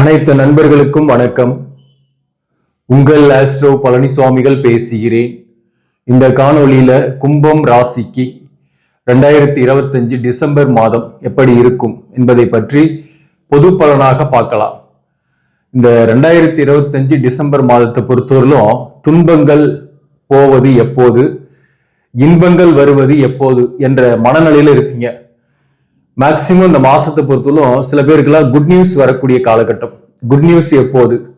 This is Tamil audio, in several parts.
அனைத்து நண்பர்களுக்கும் வணக்கம். உங்கள் ஆஸ்ட்ரோ பழனிசுவாமிகள் பேசுகிறேன். இந்த காணொளியில கும்பம் ராசிக்கு ரெண்டாயிரத்தி இருபத்தஞ்சு டிசம்பர் மாதம் எப்படி இருக்கும் என்பதை பற்றி பொது பலனாக பார்க்கலாம். இந்த ரெண்டாயிரத்தி இருபத்தஞ்சு டிசம்பர் மாதத்தை பொறுத்தவரையிலும் துன்பங்கள் போவது எப்போது இன்பங்கள் வருவது எப்போது என்ற மனநிலையில இருப்பீங்க. மேக்சிமம் இந்த மாசத்தை பொறுத்தவரைக்கும் சில பேருக்கெல்லாம் குட் நியூஸ் வரக்கூடிய காலகட்டம். குட் நியூஸ் எப்போது?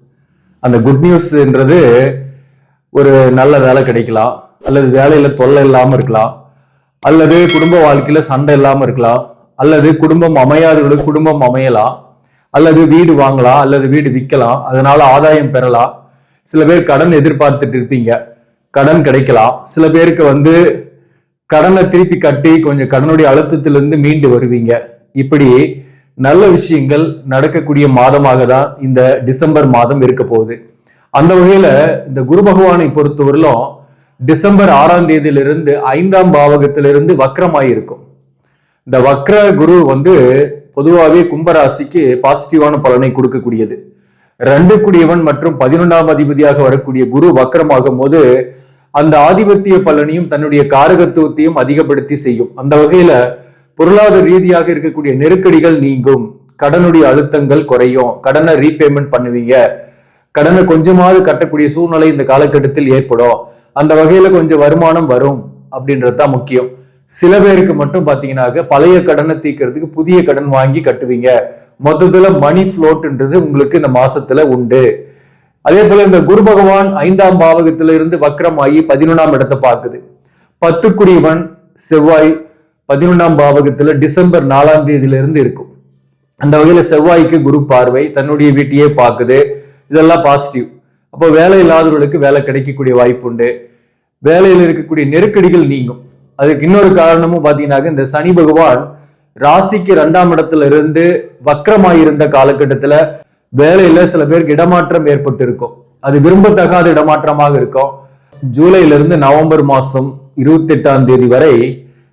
அந்த குட் நியூஸ்ன்றது ஒரு நல்ல வேலை கிடைக்கலாம். அல்லது வேலையில தொல்லை இல்லாமல் இருக்கலாம். அல்லது குடும்ப வாழ்க்கையில சண்டை இல்லாமல் இருக்கலாம். அல்லது குடும்பம் அமையாதவர்களுக்கு குடும்பம் அமையலாம். அல்லது வீடு வாங்கலாம் அல்லது வீடு விற்கலாம். அதனால ஆதாயம் பெறலாம். சில பேர் கடன் எதிர்பார்த்துட்டு இருப்பீங்க. கடன் கிடைக்கலாம். சில பேருக்கு வந்து கடனை திருப்பி கட்டி கொஞ்சம் கடனுடைய அழுத்தத்திலிருந்து மீண்டு வருவீங்க. இப்படி நல்ல விஷயங்கள் நடக்கக்கூடிய மாதமாக தான் இந்த டிசம்பர் மாதம் இருக்க போகுது. அந்த வகையில இந்த குரு பகவானை பொறுத்தவரையிலும் டிசம்பர் ஆறாம் தேதியிலிருந்து ஐந்தாம் பாவகத்திலிருந்து வக்ரமாயிருக்கும் இந்த வக்ர குரு வந்து பொதுவாகவே கும்பராசிக்கு பாசிட்டிவான பலனை கொடுக்கக்கூடியது. ரெண்டு குடியவன் மற்றும் பதினொன்றாம் அதிபதியாக வரக்கூடிய குரு வக்கரமாகும் போது அந்த ஆதிபத்திய பலனையும் தன்னுடைய காரகத்துவத்தையும் அதிகப்படுத்தி செய்யும். அந்த வகையில பொருளாதார ரீதியாக இருக்கக்கூடிய நெருக்கடிகள் நீங்கும். கடனுடைய அழுத்தங்கள் குறையும். கடனை ரீபேமெண்ட் பண்ணுவீங்க. கடனை கொஞ்சமாவது கட்டக்கூடிய சூழ்நிலை இந்த காலகட்டத்தில் ஏற்படும். அந்த வகையில கொஞ்சம் வருமானம் வரும் அப்படின்றது தான் முக்கியம். சில பேருக்கு மட்டும் பாத்தீங்கன்னாக்க பழைய கடனை தீக்கிறதுக்கு புதிய கடன் வாங்கி கட்டுவீங்க. மொத்தத்துல மணி ஃப்ளோட்ன்றது உங்களுக்கு இந்த மாசத்துல உண்டு. அதே போல இந்த குரு பகவான் ஐந்தாம் பாவகத்திலிருந்து இருந்து ஆகி பதினொன்றாம் இடத்தை பார்க்குது. பத்துக்குரியவன் செவ்வாய் பதினொன்றாம் பாவகத்துல டிசம்பர் நாலாம் தேதியிலிருந்து இருக்கும். அந்த வகையில செவ்வாய்க்கு குரு பார்வை தன்னுடைய வீட்டையே பார்க்குது. இதெல்லாம் பாசிட்டிவ் அப்போ வேலை இல்லாதவர்களுக்கு வேலை கிடைக்கக்கூடிய வாய்ப்பு உண்டு. வேலையில் இருக்கக்கூடிய நெருக்கடிகள் நீங்கும். அதுக்கு இன்னொரு காரணமும் பார்த்தீங்கன்னாக்க இந்த சனி பகவான் ராசிக்கு ரெண்டாம் இடத்துல இருந்து வக்கரமாயிருந்த காலகட்டத்தில் வேலையில சில பேருக்கு இடமாற்றம் ஏற்பட்டு இருக்கும் அது விரும்பத்தகாத இடமாற்றமாக இருக்கும். ஜூலைல இருந்து நவம்பர் மாசம் இருபத்தி எட்டாம் தேதி வரை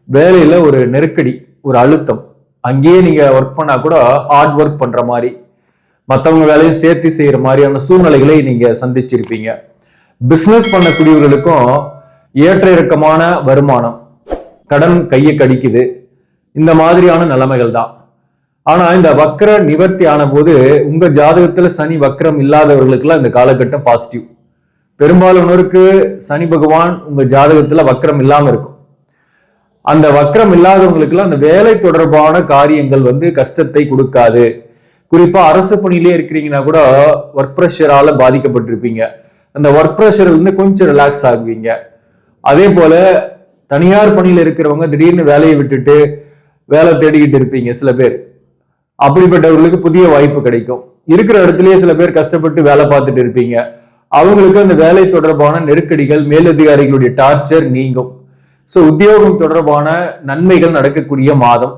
வேலையில ஒரு நெருக்கடி ஒரு அழுத்தம். அங்கேயே நீங்க ஒர்க் பண்ணா கூட ஹார்ட் ஒர்க் பண்ற மாதிரி மற்றவங்க வேலையும் சேர்த்து செய்யற மாதிரியான சூழ்நிலைகளை நீங்க சந்திச்சிருப்பீங்க. பிசினஸ் பண்ணக்கூடியவர்களுக்கும் ஏற்ற இறக்கமான வருமானம் கடன் கையை கடிக்குது. இந்த மாதிரியான நிலைமைகள் தான். ஆனா இந்த வக்ர நிவர்த்தி ஆன போது உங்க ஜாதகத்துல சனி வக்ரம் இல்லாதவர்களுக்கெல்லாம் இந்த காலகட்டம் பாசிட்டிவ் பெரும்பாலானோருக்கு சனி பகவான் உங்க ஜாதகத்துல வக்ரம் இல்லாம இருக்கும். அந்த வக்ரம் இல்லாதவங்களுக்குலாம் அந்த வேலை தொடர்பான காரியங்கள் வந்து கஷ்டத்தை கொடுக்காது. குறிப்பா அரசு பணியிலே இருக்கிறீங்கன்னா கூட ஒர்க் ப்ரெஷரால பாதிக்கப்பட்டிருப்பீங்க. அந்த ஒர்க் ப்ரெஷர்ல இருந்து கொஞ்சம் ரிலாக்ஸ் ஆகுவீங்க. அதே போல தனியார் பணியில இருக்கிறவங்க திடீர்னு வேலையை விட்டுட்டு வேலை தேடிக்கிட்டு இருப்பீங்க சில பேர். அப்படிப்பட்டவர்களுக்கு புதிய வாய்ப்பு கிடைக்கும். இருக்கிற இடத்துலயே சில பேர் கஷ்டப்பட்டு வேலை பார்த்துட்டு இருப்பீங்க. அவங்களுக்கு அந்த வேலை தொடர்பான நெருக்கடிகள் மேலதிகாரிகளுடைய டார்ச்சர் நீங்கும். ஸோ உத்தியோகம் தொடர்பான நன்மைகள் நடக்கக்கூடிய மாதம்.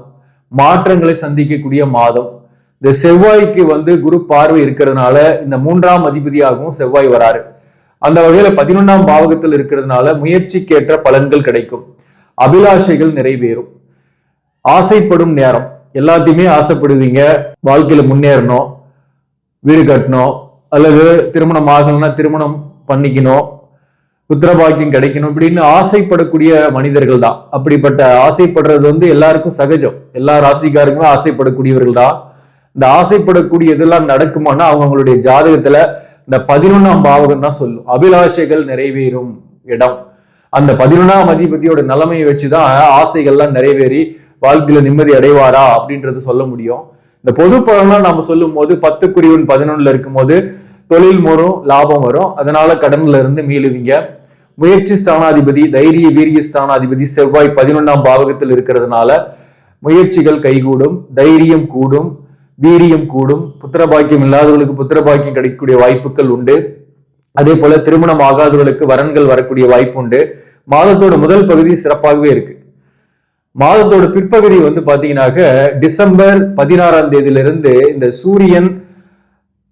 மாற்றங்களை சந்திக்கக்கூடிய மாதம். இந்த செவ்வாய்க்கு வந்து குரு பார்வை இருக்கிறதுனால இந்த மூன்றாம் அதிபதியாகவும் செவ்வாய் வராரு. அந்த வகையில பதினொன்றாம் பாவகத்தில் இருக்கிறதுனால முயற்சிக்கேற்ற பலன்கள் கிடைக்கும். அபிலாஷைகள் நிறைவேறும். ஆசைப்படும் நேரம். எல்லாத்தையுமே ஆசைப்படுவீங்க. வாழ்க்கையில முன்னேறணும் வீடு கட்டணும் அல்லது திருமணம் ஆகணும்னா திருமணம் பண்ணிக்கணும் உத்தரபாக்கியம் கிடைக்கணும் இப்படின்னு ஆசைப்படக்கூடிய மனிதர்கள் தான். அப்படிப்பட்ட ஆசைப்படுறது வந்து எல்லாருக்கும் சகஜம். எல்லா ராசிக்காரங்களும் ஆசைப்படக்கூடியவர்கள் தான். இந்த ஆசைப்படக்கூடிய இதெல்லாம் நடக்குமானா அவங்களுடைய ஜாதகத்துல இந்த பதினொன்னாம் பாவகம் தான் சொல்லும். அபிலாஷைகள் நிறைவேறும் இடம். அந்த பதினொன்னாம் அதிபதியோட நிலைமையை வச்சுதான் ஆசைகள்லாம் நிறைவேறி வாழ்க்கையில நிம்மதி அடைவாரா அப்படின்றது சொல்ல முடியும். இந்த பொது பலன்லாம் நம்ம சொல்லும் போது பத்து குறிவன் பதினொன்னுல இருக்கும்போது தொழில் வரும் லாபம் வரும். அதனால கடன்ல இருந்து மீளுவீங்க. முயற்சி ஸ்தானாதிபதி தைரிய வீரிய ஸ்தானாதிபதி செவ்வாய் பதினொன்றாம் பாவகத்தில் இருக்கிறதுனால முயற்சிகள் கைகூடும். தைரியம் கூடும். வீரியம் கூடும். புத்திரபாக்கியம் இல்லாதவர்களுக்கு புத்திரபாக்கியம் கிடைக்கக்கூடிய வாய்ப்புகள் உண்டு. அதே போல திருமணம் ஆகாதவர்களுக்கு வரன்கள் வரக்கூடிய வாய்ப்பு உண்டு. மாதத்தோட முதல் பகுதி சிறப்பாகவே இருக்கு. மாதத்தோட பிற்பகுதி வந்து பார்த்தீங்கன்னாக்க டிசம்பர் பதினாறாம் தேதியிலிருந்து இந்த சூரியன்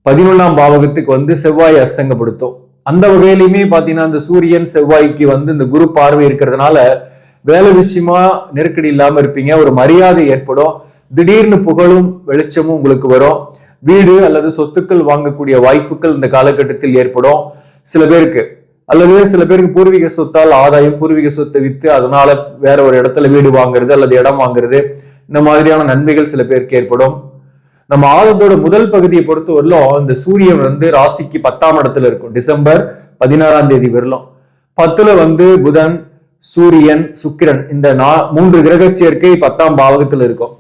பதினொன்றாம் பாவகத்துக்கு வந்து செவ்வாய் அஸ்தங்கப்படுத்தும். அந்த வகையிலுமே பார்த்தீங்கன்னா இந்த சூரியன் செவ்வாய்க்கு வந்து இந்த குரு பார்வை இருக்கிறதுனால வேலை விஷயமா நெருக்கடி இல்லாமல் இருப்பீங்க. ஒரு மரியாதை ஏற்படும். திடீர்னு புகழும் வெளிச்சமும் உங்களுக்கு வரும். வீடு அல்லது சொத்துக்கள் வாங்கக்கூடிய வாய்ப்புகள் இந்த காலகட்டத்தில் ஏற்படும். சில பேருக்கு அல்லது சில பேருக்கு பூர்வீக சொத்தால் ஆதாயம் பூர்வீக சொத்தை வித்து அதனால வேற ஒரு இடத்துல வீடு வாங்குறது அல்லது இடம் வாங்குறது இந்த மாதிரியான நன்மைகள் சில பேருக்கு ஏற்படும். நம்ம ஆதத்தோட முதல் பகுதியை பொறுத்த வரலும் இந்த சூரியன் வந்து ராசிக்கு பத்தாம் இடத்துல இருக்கும். டிசம்பர் பதினாறாம் தேதி வரலும். பத்துல வந்து புதன் சூரியன் சுக்கிரன் இந்த நா மூன்று கிரக சேர்க்கை பத்தாம் பாவகத்துல இருக்கும்.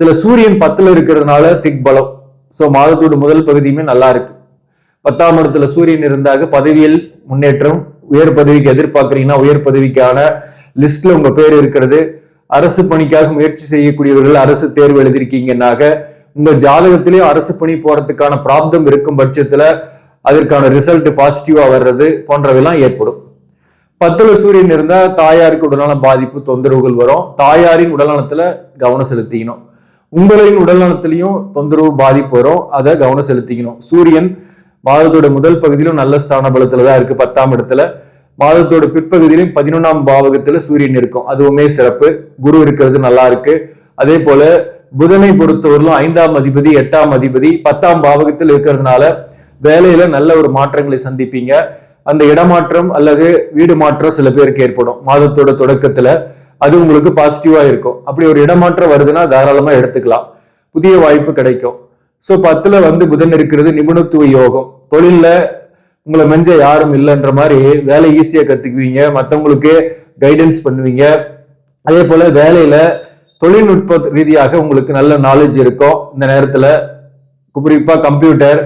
இதுல சூரியன் பத்துல இருக்கிறதுனால திக்பலம் சோ மாதத்தோட முதல் பகுதியுமே நல்லா இருக்கு. பத்தாம் இடத்துல சூரியன் இருந்தாக பதவியில் முன்னேற்றம் உயர் பதவிக்கு எதிர்பார்க்குறீங்கன்னா உயர் பதவிக்கான லிஸ்ட்ல உங்க பேர் இருக்கிறது. அரசு பணிக்காக முயற்சி செய்யக்கூடியவர்கள் அரசு தேர்வு எழுதியிருக்கீங்கன்னாக உங்க ஜாதகத்திலேயும் அரசு பணி போறதுக்கான பிராப்தம் இருக்கும் பட்சத்துல அதற்கான ரிசல்ட் பாசிட்டிவா வர்றது போன்றவையெல்லாம் ஏற்படும். பத்துல சூரியன் இருந்தா தாயாருக்கு உடல்நல பாதிப்பு தொந்தரவுகள் வரும். தாயாரின் உடல்நலத்துல கவனம் செலுத்திக்கணும். உங்களின் உடல்நலத்திலையும் தொந்தரவு பாதிப்பு வரும். அதை கவனம் செலுத்திக்கணும். சூரியன் மாதத்தோட முதல் பகுதியிலும் நல்ல ஸ்தான பலத்துல தான் இருக்கு பத்தாம் இடத்துல. மாதத்தோட பிற்பகுதியிலும் பதினொன்றாம் பாவகத்துல சூரியன் இருக்கும். அதுவுமே சிறப்பு. குரு இருக்கிறது நல்லா இருக்கு. அதே போல புதனை பொறுத்தவரையிலும் ஐந்தாம் அதிபதி எட்டாம் அதிபதி பத்தாம் பாவகத்தில் இருக்கிறதுனால வேலையில நல்ல ஒரு மாற்றங்களை சந்திப்பீங்க. அந்த இடமாற்றம் அல்லது வீடு மாற்றம் சில பேருக்கு ஏற்படும். மாதத்தோட தொடக்கத்துல அது உங்களுக்கு பாசிட்டிவா இருக்கும். அப்படி ஒரு இடமாற்றம் வருதுன்னா தாராளமா எடுத்துக்கலாம். புதிய வாய்ப்பு கிடைக்கும். ஸோ பத்துல வந்து புதன் இருக்கிறது நிபுணத்துவ யோகம். தொழில்ல உங்களை மெஞ்ச யாரும் இல்லைன்ற மாதிரி வேலை ஈஸியா கத்துக்குவீங்க. மற்றவங்களுக்கு கைடன்ஸ் பண்ணுவீங்க. அதே போல வேலையில தொழில்நுட்ப ரீதியாக உங்களுக்கு நல்ல நாலேஜ் இருக்கும். இந்த நேரத்துல குறிப்பா கம்ப்யூட்டர்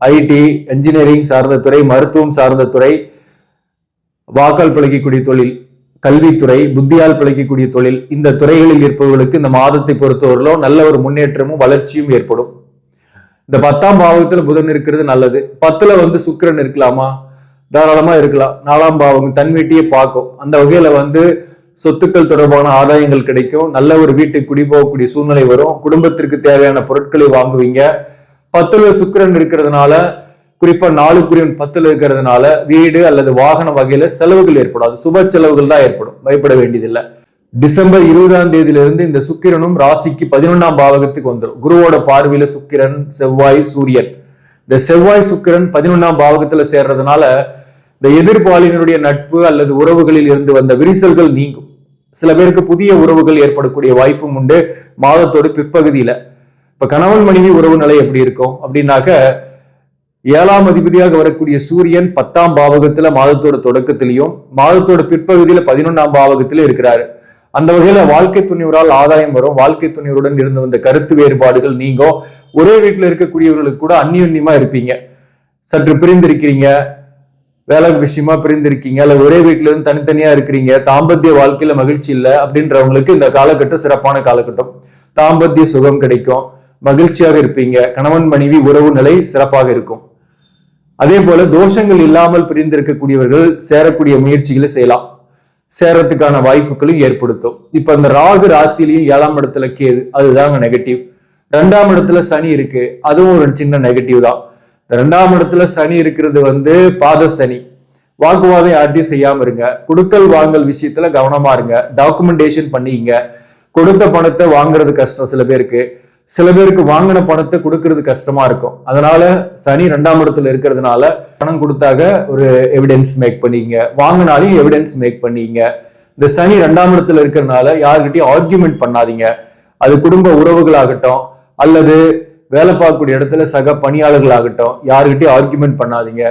ஐடி என்ஜினியரிங் சார்ந்த துறை மருத்துவம் சார்ந்த துறை வாக்கால் பிழைக்கக்கூடிய தொழில் கல்வித்துறை புத்தியால் பிழைக்கக்கூடிய தொழில் இந்த துறைகளில் இருப்பவர்களுக்கு இந்த மாதத்தை பொறுத்தவரையிலும் நல்ல ஒரு முன்னேற்றமும் வளர்ச்சியும் ஏற்படும். இந்த பத்தாம் பாவகத்துல புதன் இருக்கிறது நல்லது. பத்துல வந்து சுக்கிரன் இருக்கலாமா? தாராளமா இருக்கலாம். நாலாம் பாவகம் தன் வீட்டையே பார்க்கும். அந்த வகையில வந்து சொத்துக்கள் தொடர்பான ஆதாயங்கள் கிடைக்கும். நல்ல ஒரு வீட்டுக்கு குடி போகக்கூடிய சூழ்நிலை வரும். குடும்பத்திற்கு தேவையான பொருட்களை வாங்குவீங்க. பத்துல சுக்கிரன் இருக்கிறதுனால குறிப்பா நாலுக்குரியன் பத்துல இருக்கிறதுனால வீடு அல்லது வாகன வகையில செலவுகள் ஏற்படும். அது சுப செலவுகள் தான் ஏற்படும். பயப்பட வேண்டியதில்லை. டிசம்பர் இருபதாம் தேதியிலிருந்து இந்த சுக்கிரனும் ராசிக்கு பதினொன்றாம் பாவகத்துக்கு வந்துடும் குருவோட பார்வையில சுக்கிரன் செவ்வாய் சூரியன். இந்த செவ்வாய் சுக்கிரன் பதினொன்றாம் பாவகத்துல சேர்றதுனால இந்த எதிர்பாலினருடைய நட்பு அல்லது உறவுகளில் இருந்து வந்த விரிசல்கள் நீங்கும். சில பேருக்கு புதிய உறவுகள் ஏற்படக்கூடிய வாய்ப்பும் உண்டு. மாதத்தோட பிற்பகுதியில. இப்ப கணவன் மனைவி உறவு நிலை எப்படி இருக்கும்? அப்படின்னாக்க ஏழாம் அதிபதியாக வரக்கூடிய சூரியன் பத்தாம் பாவகத்துல மாதத்தோட தொடக்கத்திலையும் மாதத்தோட பிற்பகுதியில பதினொன்னாம் பாவகத்திலும் இருக்கிறாரு. அந்த வகையில வாழ்க்கை துணிவரால் ஆதாயம் வரும். வாழ்க்கை துணிவருடன் இருந்து வந்த கருத்து வேறுபாடுகள் நீங்கும். ஒரே வீட்டில் இருக்கக்கூடியவர்களுக்கு கூட அந்நியுன்யமா இருப்பீங்க. சற்று பிரிந்திருக்கிறீங்க. வேலை விஷயமா பிரிந்திருக்கீங்க. அல்ல ஒரே வீட்டில இருந்து தனித்தனியா இருக்கிறீங்க. தாம்பத்திய வாழ்க்கையில மகிழ்ச்சி இல்லை அப்படின்றவங்களுக்கு இந்த காலகட்டம் சிறப்பான காலகட்டம். தாம்பத்திய சுகம் கிடைக்கும். மகிழ்ச்சியாக இருப்பீங்க. கணவன் மனைவி உறவு நிலை சிறப்பாக இருக்கும். அதே போல தோஷங்கள் இல்லாமல் பிரிந்திருக்கக்கூடியவர்கள் சேரக்கூடிய முயற்சிகளை செய்யலாம். சேரத்துக்கான வாய்ப்புகளும் ஏற்படுத்தும். இப்ப இந்த ராகு ராசிலையும் ஏழாம் இடத்துல கேது அதுதாங்க நெகட்டிவ் ரெண்டாம் இடத்துல சனி இருக்கு அதுவும் ஒரு சின்ன நெகட்டிவ் தான். ரெண்டாம் இடத்துல சனி இருக்கிறது வந்து பாத சனி. வாக்குவாதம் யார்ட்டையும் செய்யாம இருங்க. கொடுக்கல் வாங்கல் விஷயத்துல கவனமா இருங்க. டாக்குமெண்டேஷன் பண்ணிங்க. கொடுத்த பணத்தை வாங்குறது கஷ்டம் சில பேருக்கு. சில பேருக்கு வாங்கின பணத்தை கொடுக்கறது கஷ்டமா இருக்கும். அதனால சனி ரெண்டாம் இடத்துல இருக்கிறதுனால பணம் கொடுத்தாக ஒரு எவிடன்ஸ் மேக் பண்ணிங்க. வாங்கினாலையும் எவிடன்ஸ் மேக் பண்ணிங்க. இந்த சனி ரெண்டாம் இடத்துல இருக்கிறதுனால யாருக்கிட்டையும் ஆர்கியூமெண்ட் பண்ணாதீங்க. அது குடும்ப உறவுகளாகட்டும் அல்லது வேலை பார்க்கக்கூடிய இடத்துல சக பணியாளர்களாகட்டும் யாருக்கிட்டையும் ஆர்கியூமெண்ட் பண்ணாதீங்க.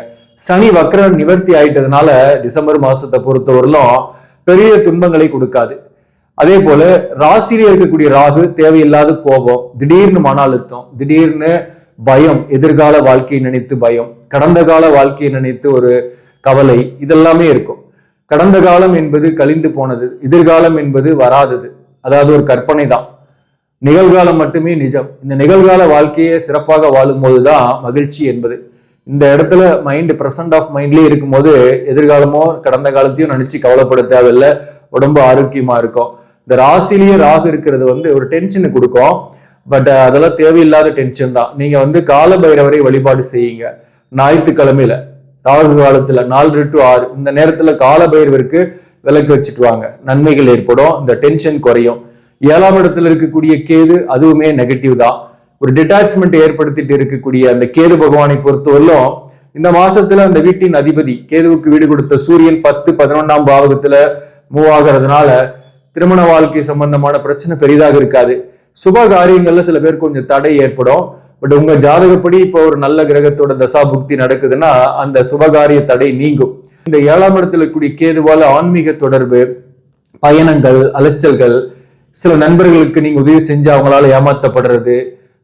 சனி வக்கரம் நிவர்த்தி ஆயிட்டதுனால டிசம்பர் மாசத்தை பொறுத்தவரையிலும் பெரிய துன்பங்களை கொடுக்காது. அதே போல ராசியில இருக்கக்கூடிய ராகு தேவையில்லாத கோபம் திடீர்னு மன அழுத்தம் திடீர்னு பயம் எதிர்கால வாழ்க்கையை நினைத்து பயம் கடந்த கால வாழ்க்கையை நினைத்து ஒரு கவலை இதெல்லாமே இருக்கும். கடந்த காலம் என்பது கழிந்து போனது எதிர்காலம் என்பது வராதது. அதாவது ஒரு கற்பனை தான். நிகழ்காலம் மட்டுமே நிஜம். இந்த நிகழ்கால வாழ்க்கையை சிறப்பாக வாழும்போது தான் மகிழ்ச்சி என்பது. இந்த இடத்துல மைண்ட் பிரசன்ட் ஆஃப் மைண்ட்லேயே இருக்கும்போது எதிர்காலமோ கடந்த காலத்தையும் நினைச்சு கவலைப்பட தேவையில்லை. உடம்பு ஆரோக்கியமா இருக்கும். இந்த ராசிலேயே ராகு இருக்கிறது வந்து ஒரு டென்ஷனை கொடுக்கும். பட் அதெல்லாம் தேவையில்லாத டென்ஷன் தான். நீங்க வந்து கால பைரவரை வழிபாடு செய்யுங்க. ஞாயிற்றுக்கிழமையில ராகு காலத்துல நாலு டு ஆறு இந்த நேரத்துல கால பைரவருக்கு விளக்கு வச்சுட்டு வாங்க. நன்மைகள் ஏற்படும். இந்த டென்ஷன் குறையும். ஏழாம் இடத்துல இருக்கக்கூடிய கேது அதுவுமே நெகட்டிவ் தான். ஒரு டிட்டாச்மெண்ட் ஏற்படுத்திட்டு இருக்கக்கூடிய அந்த கேது பகவானை பொறுத்தவரையிலும் இந்த மாசத்துல அந்த வீட்டின் அதிபதி கேதுவுக்கு வீடு கொடுத்த சூரியன் பத்து பதினொன்னாம் பாவகத்துல மூவ் ஆகிறதுனால திருமண வாழ்க்கை சம்பந்தமான பிரச்சனை பெரிதாக இருக்காது. சுப காரியங்கள்ல சில பேர் கொஞ்சம் தடை ஏற்படும். பட் உங்க ஜாதகப்படி இப்போ ஒரு நல்ல கிரகத்தோட தசா புக்தி நடக்குதுன்னா அந்த சுபகாரிய தடை நீங்கும். இந்த ஏழாம் இடத்துல இருக்கக்கூடிய கேதுவால ஆன்மீக தொடர்பு பயணங்கள் அலைச்சல்கள் சில நண்பர்களுக்கு நீங்க உதவி செஞ்சு அவங்களால ஏமாத்தப்படுறது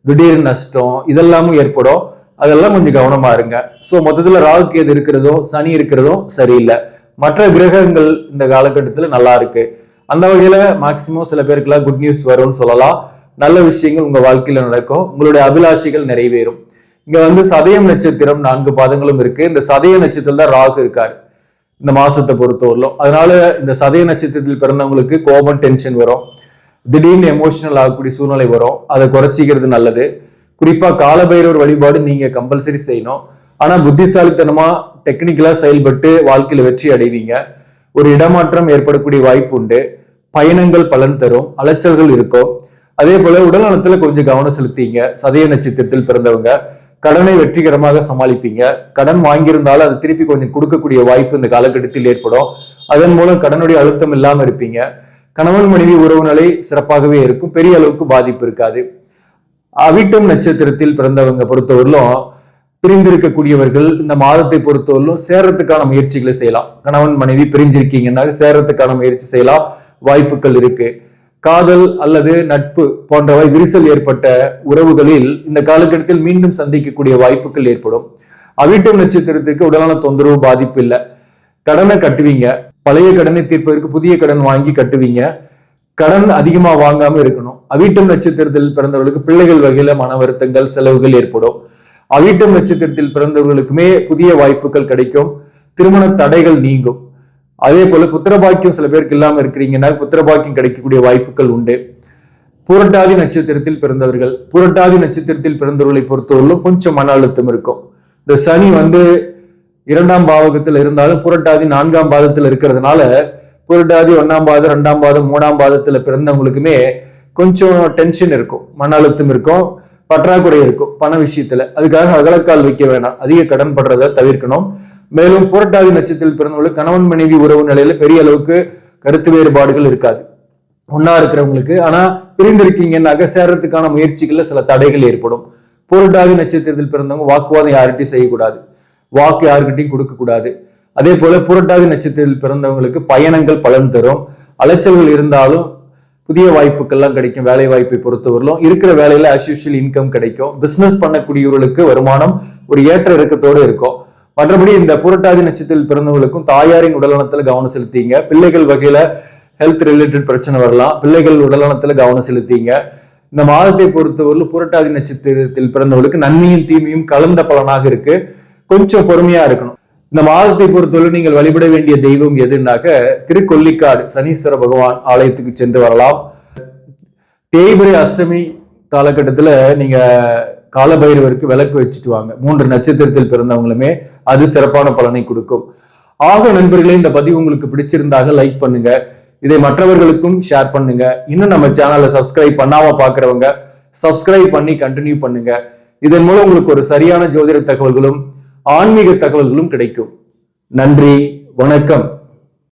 திடீர் நஷ்டம் இதெல்லாமும் ஏற்படும். அதெல்லாம் கொஞ்சம் கவனமா இருங்க. ஸோ மொத்தத்துல ராகு கேது இருக்கிறதும் சனி இருக்கிறதும் சரியில்லை. மற்ற கிரகங்கள் இந்த காலகட்டத்துல நல்லா இருக்கு. அந்த வகையில மேக்சிமம் சில பேருக்குலாம் குட் நியூஸ் வரும்னு சொல்லலாம். நல்ல விஷயங்கள் உங்க வாழ்க்கையில நடக்கும். உங்களுடைய அபிலாஷைகள் நிறைவேறும். இங்க வந்து சதயம் நட்சத்திரம் நான்கு பாதங்களும் இருக்கு. இந்த சதய நட்சத்திரம் தான் ராகு இருக்காரு. இந்த மாசத்தை பொறுத்தவரையிலும். அதனால இந்த சதய நட்சத்திரத்தில் பிறந்தவங்களுக்கு கோபம் டென்ஷன் வரும். திடீர்னு எமோஷனல் ஆகக்கூடிய சூழ்நிலை வரும். அதை குறைச்சிக்கிறது நல்லது. குறிப்பா காலபைரவர் வழிபாடு நீங்க கம்பல்சரி செய்யணும். ஆனா புத்திசாலித்தனமா டெக்னிக்கலா செயல்பட்டு வாழ்க்கையில வெற்றி அடைவீங்க. ஒரு இடமாற்றம் ஏற்படக்கூடிய வாய்ப்பு உண்டு. பயணங்கள் பலன் தரும் அலைச்சல்கள் இருக்கும். அதே போல உடல் நலத்துல கொஞ்சம் கவனம் செலுத்திங்க. சதய நட்சத்திரத்தில் பிறந்தவங்க கடனை வெற்றிகரமாக சமாளிப்பீங்க. கடன் வாங்கியிருந்தாலும் அதை திருப்பி கொஞ்சம் கொடுக்கக்கூடிய வாய்ப்பு இந்த காலகட்டத்தில் ஏற்படும். அதன் மூலம் கடனுடைய அழுத்தம் இல்லாம இருப்பீங்க. கணவன் மனைவி உறவு நிலை சிறப்பாகவே இருக்கும். பெரிய அளவுக்கு பாதிப்பு இருக்காது. அவிட்டம் நட்சத்திரத்தில் பிறந்தவங்க பொறுத்தவரையிலும் பிரிந்திருக்கக்கூடியவர்கள் இந்த மாதத்தை பொறுத்தவரையிலும் சேரத்துக்கான முயற்சிகளை செய்யலாம். கணவன் மனைவி பிரிஞ்சிருக்கீங்கன்னா சேரத்துக்கான முயற்சி செய்யலாம். வாய்ப்புகள் இருக்கு. காதல் அல்லது நட்பு போன்றவை விரிசல் ஏற்பட்ட உறவுகளில் இந்த காலகட்டத்தில் மீண்டும் சந்திக்கக்கூடிய வாய்ப்புகள் ஏற்படும். அவிட்டம் நட்சத்திரத்திற்கு உடலான தொந்தரவு பாதிப்பு இல்லை. கடனை கட்டுவீங்க. பழைய கடனை தீர்ப்பதற்கு புதிய கடன் வாங்கி கட்டுவீங்க. கடன் அதிகமா வாங்காம இருக்கணும். அவிட்டம் நட்சத்திரத்தில் பிறந்தவர்களுக்கு பிள்ளைகள் வகையில மன வருத்தங்கள் செலவுகள் ஏற்படும். அவிட்டம் நட்சத்திரத்தில் பிறந்தவர்களுக்குமே புதிய வாய்ப்புகள் கிடைக்கும். திருமண தடைகள் நீங்கும். அதே போல புத்திரபாக்கியம் சில பேருக்கு இல்லாம இருக்கிறீங்கன்னா புத்திரபாக்கியம் கிடைக்கக்கூடிய வாய்ப்புகள் உண்டு. புரட்டாதி நட்சத்திரத்தில் பிறந்தவர்கள் புரட்டாதி நட்சத்திரத்தில் பிறந்தவர்களை பொறுத்தவரையிலும் கொஞ்சம் மன அழுத்தம் இருக்கும். இந்த சனி வந்து இரண்டாம் பாவகத்தில் இருந்தாலும் புரட்டாதி நான்காம் பாதத்தில் இருக்கிறதுனால புரட்டாதி ஒன்னாம் பாதம் ரெண்டாம் பாதம் மூணாம் பாதத்துல பிறந்தவங்களுக்குமே கொஞ்சம் டென்ஷன் இருக்கும் மன அழுத்தம் இருக்கும். பற்றாக்குறை இருக்கும். பண விஷயத்துல. அதுக்காக அகலக்கால் வைக்க வேணாம். அதிக கடன் படுறதை தவிர்க்கணும். மேலும் புரட்டாதி நட்சத்திரத்தில் பிறந்தவங்களுக்கு கணவன் மனைவி உறவு நிலையில பெரிய அளவுக்கு கருத்து வேறுபாடுகள் இருக்காது. ஒன்னா இருக்கிறவங்களுக்கு. ஆனா பிரிந்திருக்கீங்கன்னாக்க சேரத்துக்கான முயற்சிகள்ல சில தடைகள் ஏற்படும். புரட்டாதி நட்சத்திரத்தில் பிறந்தவங்க வாக்குவாதம் யார்கிட்டையும் செய்யக்கூடாது. வாக்கு யாருக்கிட்டையும் கொடுக்க கூடாது அதே போல புரட்டாதி நட்சத்திரத்தில் பிறந்தவங்களுக்கு பயணங்கள் பலன் தரும். அலைச்சல்கள் இருந்தாலும் புதிய வாய்ப்புகள்லாம் கிடைக்கும். வேலை வாய்ப்பை பொறுத்தவரையிலும் இருக்கிற வேலையில அஸ்யூஷுவல் இன்கம் கிடைக்கும். பிசினஸ் பண்ணக்கூடியவர்களுக்கு வருமானம் ஒரு ஏற்ற இறக்கத்தோடு இருக்கும். மற்றபடி இந்த புரட்டாதி நட்சத்திரத்தில் பிறந்தவர்களுக்கும் தாயாரின் உடல்நலத்துல கவனம் செலுத்திங்க. பிள்ளைகள் வகையில ஹெல்த் ரிலேட்டட் பிரச்சனை வரலாம். பிள்ளைகள் உடல்நலத்துல கவனம் செலுத்திங்க. இந்த மாதத்தை பொறுத்தவரையில் புரட்டாதி நட்சத்திரத்தில் பிறந்தவர்களுக்கு நன்மையும் தீமையும் கலந்த பலனாக இருக்கு. கொஞ்சம் பொறுமையா இருக்கணும். இந்த மாதத்தை பொறுத்தவரை நீங்கள் வழிபட வேண்டிய தெய்வம் எதுனாக்க திருக்கொல்லிக்காடு சனீஸ்வர பகவான் ஆலயத்துக்கு சென்று வரலாம். தேய்பிரை அஷ்டமி காலகட்டத்துல நீங்க காலபைரவருக்கு விளக்கு வச்சுட்டு வாங்க. மூன்று நட்சத்திரத்தில் பிறந்தவங்களுமே அது சிறப்பான பலனை கொடுக்கும். ஆக நண்பர்களே இந்த பதிவு உங்களுக்கு பிடிச்சிருந்தாக லைக் பண்ணுங்க. இதை மற்றவர்களுக்கும் ஷேர் பண்ணுங்க. இன்னும் நம்ம சேனலை சப்ஸ்கிரைப் பண்ணாம பாக்குறவங்க சப்ஸ்கிரைப் பண்ணி கண்டினியூ பண்ணுங்க. இதன் மூலம் உங்களுக்கு ஒரு சரியான ஜோதிட தகவல்களும் ஆன்மீக தகவல்களும் கிடைக்கும். நன்றி வணக்கம்.